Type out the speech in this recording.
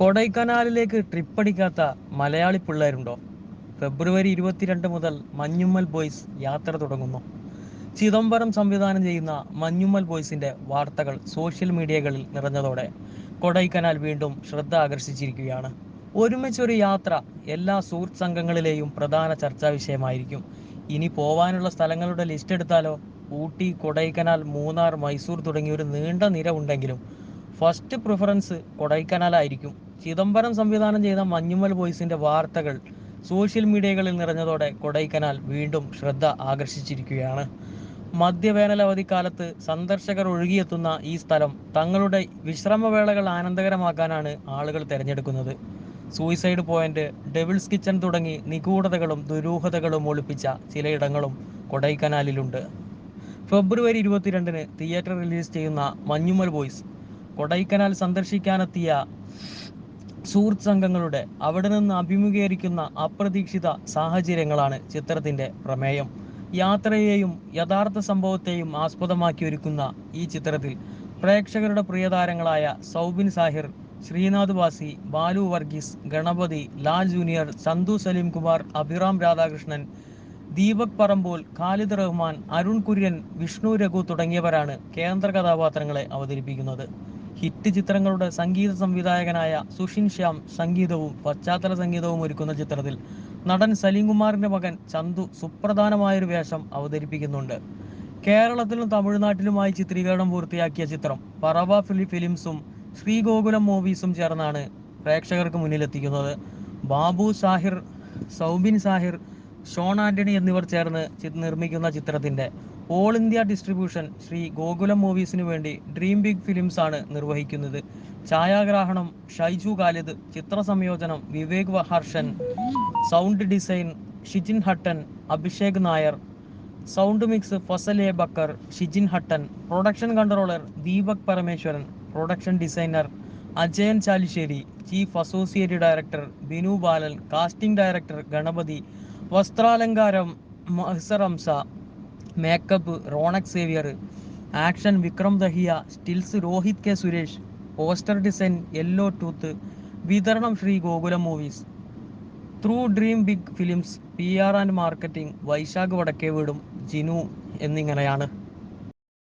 കൊടൈക്കനാലിലേക്ക് ട്രിപ്പടിക്കാത്ത മലയാളി പിള്ളേരുണ്ടോ? ഫെബ്രുവരി ഇരുപത്തിരണ്ട് മുതൽ മഞ്ഞുമ്മൽ ബോയ്സ് യാത്ര തുടങ്ങുന്നു. ചിദംബരം സംവിധാനം ചെയ്യുന്ന മഞ്ഞുമ്മൽ ബോയ്സിന്റെ വാർത്തകൾ സോഷ്യൽ മീഡിയകളിൽ നിറഞ്ഞതോടെ കൊടൈക്കനാൽ വീണ്ടും ശ്രദ്ധ ആകർഷിച്ചിരിക്കുകയാണ്. ഒരുമിച്ചൊരു യാത്ര എല്ലാ സുഹൃത്ത് സംഘങ്ങളിലെയും പ്രധാന ചർച്ചാ വിഷയമായിരിക്കും. ഇനി പോവാനുള്ള സ്ഥലങ്ങളുടെ ലിസ്റ്റ് എടുത്താലോ? ഊട്ടി കൊടൈക്കനാൽ മൂന്നാർ മൈസൂർ തുടങ്ങിയ ഒരു നീണ്ട നിര ഉണ്ടെങ്കിലും ഫസ്റ്റ് പ്രിഫറൻസ് കൊടൈക്കനാലായിരിക്കും. ചിദംബരം സംവിധാനം ചെയ്ത മഞ്ഞുമൽ ബോയ്സിന്റെ വാർത്തകൾ സോഷ്യൽ മീഡിയകളിൽ നിറഞ്ഞതോടെ കൊടൈക്കനാൽ വീണ്ടും ശ്രദ്ധ ആകർഷിച്ചിരിക്കുകയാണ്. മധ്യവേനൽ അവധിക്കാലത്ത് സന്ദർശകർ ഒഴുകിയെത്തുന്ന ഈ സ്ഥലം തങ്ങളുടെ വിശ്രമവേളകൾ ആനന്ദകരമാക്കാനാണ് ആളുകൾ തിരഞ്ഞെടുക്കുന്നത്. സൂയിസൈഡ് പോയിന്റ് ഡെവിൾസ് കിച്ചൺ തുടങ്ങി നിഗൂഢതകളും ദുരൂഹതകളും ഒളിപ്പിച്ച ചിലയിടങ്ങളും കൊടൈക്കനാലിലുണ്ട്. ഫെബ്രുവരി ഇരുപത്തിരണ്ടിന് തിയേറ്റർ റിലീസ് ചെയ്യുന്ന മഞ്ഞുമൽ ബോയ്സ് കൊടൈക്കനാൽ സന്ദർശിക്കാനെത്തിയ സുഹൃത്ത് സംഘങ്ങളുടെ അവിടെ നിന്ന് അഭിമുഖീകരിക്കുന്ന അപ്രതീക്ഷിത സാഹചര്യങ്ങളാണ് ചിത്രത്തിന്റെ പ്രമേയം. യാത്രയെയും യഥാർത്ഥ സംഭവത്തെയും ആസ്പദമാക്കി ഒരുക്കുന്ന ഈ ചിത്രത്തിൽ പ്രേക്ഷകരുടെ പ്രിയതാരങ്ങളായ സൗബിൻ സാഹിർ ശ്രീനാഥ് വാസി ബാലു വർഗീസ് ഗണപതി ലാൽ ജൂനിയർ സന്തു സലീം കുമാർ അഭിറാം രാധാകൃഷ്ണൻ ദീപക് പറമ്പോൾ ഖാലിദ് റഹ്മാൻ അരുൺ കുര്യൻ വിഷ്ണു രഘു തുടങ്ങിയവരാണ് കേന്ദ്ര കഥാപാത്രങ്ങളെ അവതരിപ്പിക്കുന്നത്. ഹിറ്റ് ചിത്രങ്ങളുടെ സംഗീത സംവിധായകനായ സുഷിൻ ശ്യാം സംഗീതവും പശ്ചാത്തല സംഗീതവും ഒരുക്കുന്ന ചിത്രത്തിൽ നടൻ സലീംകുമാറിന്റെ മകൻ ചന്തു സുപ്രധാനമായൊരു വേഷം അവതരിപ്പിക്കുന്നുണ്ട്. കേരളത്തിലും തമിഴ്നാട്ടിലുമായി ചിത്രീകരണം പൂർത്തിയാക്കിയ ചിത്രം പറവ ഫിലി ഫിലിംസും ശ്രീഗോകുലം മൂവീസും ചേർന്നാണ് പ്രേക്ഷകർക്ക് മുന്നിലെത്തിക്കുന്നത്. ബാബു സാഹിർ സൗബിൻ സാഹിർ ഷോൺ ആന്റണി എന്നിവർ ചേർന്ന് നിർമ്മിക്കുന്ന ചിത്രത്തിന്റെ all India distribution Sree Gokulam മൂവീസിനു വേണ്ടി ഡ്രീം ബിഗ് ഫിലിംസ് ആണ് നിർവഹിക്കുന്നത്. ഛായാഗ്രാഹണം ഷൈജു ഖാലിദ് ചിത്ര സംയോജനം Vivek Harshan sound design Shijin Hutton Abhishek Nair sound mix Fazal Backer Shijin Hutton production controller Deepak Parameswaran production designer Ajayan Chalissery chief associate director Binu Balan casting director Ganapathi വസ്ത്രാലങ്കാരം Mashar Hamsa makeup Ronex Xavier action Vikram Dahiya stills Rohit K Suresh poster design yellow tooth വിതരണം Sree Gokulam movies. Through dream big films P R and marketing Vaisakh വടക്കേവീടും Jinu എന്നിങ്ങനെയാണ്.